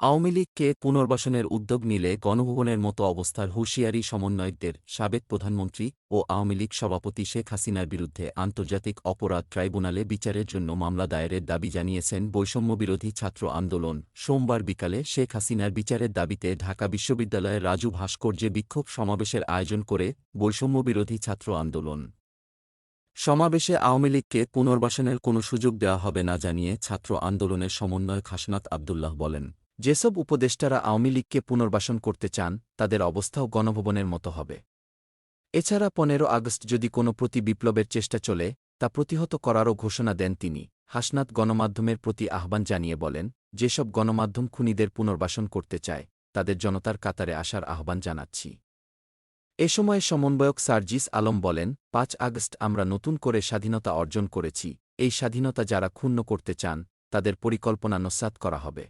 আওয়ামী লীগকে পুনর্বাসনের উদ্যোগ নিলে গণভবনের মতো অবস্থার হুঁশিয়ারি সমন্বয়কদের, সাবেক প্রধানমন্ত্রী ও আওয়ামী লীগ সভাপতি শেখ হাসিনার বিরুদ্ধে আন্তর্জাতিক অপরাধ ট্রাইব্যুনালে বিচারের জন্য মামলা দায়েরের দাবি জানিয়েছেন বৈষম্যবিরোধী ছাত্র আন্দোলন। সোমবার বিকালে শেখ হাসিনার বিচারের দাবিতে ঢাকা বিশ্ববিদ্যালয়ের রাজু ভাস্কর্যে বিক্ষোভ সমাবেশের আয়োজন করে বৈষম্যবিরোধী ছাত্র আন্দোলন। সমাবেশে আওয়ামী লীগকে পুনর্বাসনের কোনো সুযোগ দেওয়া হবে না জানিয়ে ছাত্র আন্দোলনের সমন্বয়ক হাসনাত আবদুল্লাহ বলেন। যেসব উপদেষ্টারা আওয়ামী লীগকে পুনর্বাসন করতে চান, তাদের অবস্থাও গণভবনের মতো হবে। এছাড়া পনেরো আগস্ট যদি কোনো প্রতি বিপ্লবের চেষ্টা চলে, তা প্রতিহত করারও ঘোষণা দেন তিনি। হাসনাত গণমাধ্যমের প্রতি আহ্বান জানিয়ে বলেন, যেসব গণমাধ্যম খুনিদের পুনর্বাসন করতে চায়, তাদের জনতার কাতারে আসার আহ্বান জানাচ্ছি। এ সময় সমন্বয়ক সার্জিস আলম বলেন, পাঁচ আগস্ট আমরা নতুন করে স্বাধীনতা অর্জন করেছি। এই স্বাধীনতা যারা ক্ষুণ্ণ করতে চান, তাদের পরিকল্পনা নস্যাৎ করা হবে।